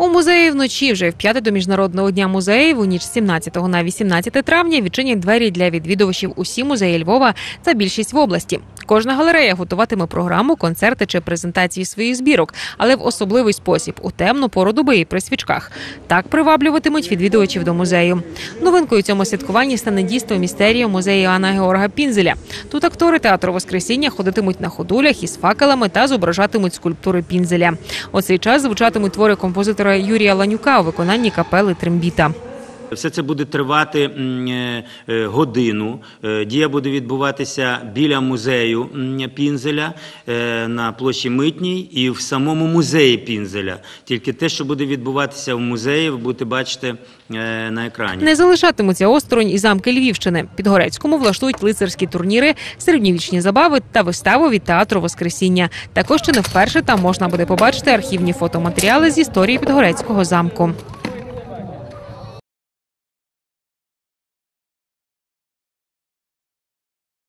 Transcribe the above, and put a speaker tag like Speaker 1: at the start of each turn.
Speaker 1: У музеї вночі вже в п'яте до міжнародного дня музеїв у ніч з 17 на 18 травня відчинять двері для відвідувачів усі музеї Львова та більшість в області. Кожна галерея готуватиме програму, концерти чи презентації своїх збірок, але в особливий спосіб у темну пору доби і при свічках. Так приваблюватимуть відвідувачів до музею. Новинкою цьому святкуванні стане дійство містерію музею Анна Георга Пінзеля. Тут актори театру Воскресіння ходитимуть на ходулях із факелами та зображатимуть скульптури Пінзеля. У цей час звучатимуть твори композитора Юрія Ланюка у виконанні капели Трембіта.
Speaker 2: Все це буде тривати е, е, годину. Е, Дія буде відбуватися біля музею Пінзеля на площі Митній і в самому музеї Пінзеля. Тільки те, що буде відбуватися в музеї, ви будете бачити на екрані.
Speaker 1: Не залишатимуться осторонь і замки Львівщини. Під Горецькому влаштують лицарські турніри, середньовічні забави та виставу від театру Воскресіння. Також чи не вперше там можна буде побачити архівні фотоматеріали з історії Підгорецького замку.